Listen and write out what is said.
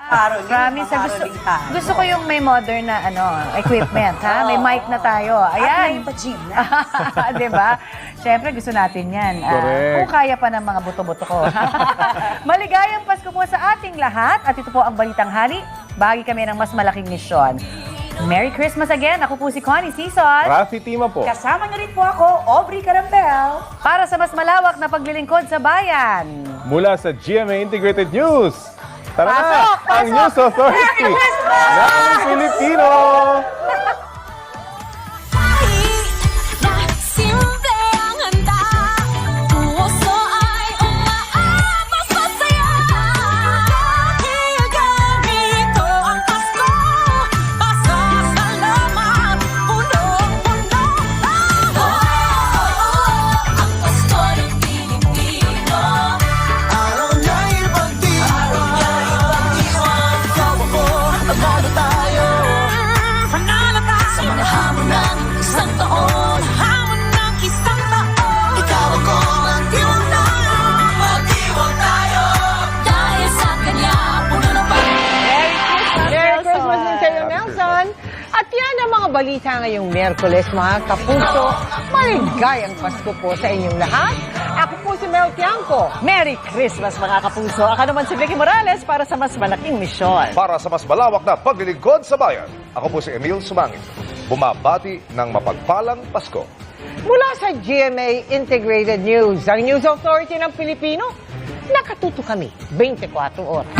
Caroling, Promise, mga gusto, gusto ko yung may modern na ano equipment, ha? May mic na tayo. At Ayan. may pa-gym na. Di ba? Siyempre, gusto natin yan. Ah, Correct. kung kaya pa ng mga buto-buto ko. Maligayang Pasko po sa ating lahat. At ito po ang Balitang Hali. Bahagi kami ng mas malaking misyon. Merry Christmas again. Ako po si Connie Sison. Rafi Tima po. Kasama niyo rin po ako, Aubrey Carambel. Para sa mas malawak na paglilingkod sa bayan. Mula sa GMA Integrated News. Tara na, Pasok, ang! News Authority ng Pilipino. At yan ang mga balita ngayong Merkules, mga kapuso. Maligayang Pasko po sa inyong lahat. Ako po si Mel Tiangco. Merry Christmas mga kapuso. Ako naman si Vicky Morales para sa mas malaking misyon. Para sa mas malawak na paglilingkod sa bayan, ako po si Emil Sumangit. Bumabati ng mapagpalang Pasko. Mula sa GMA Integrated News, ang News Authority ng Pilipino, nakatuto kami 24 oras.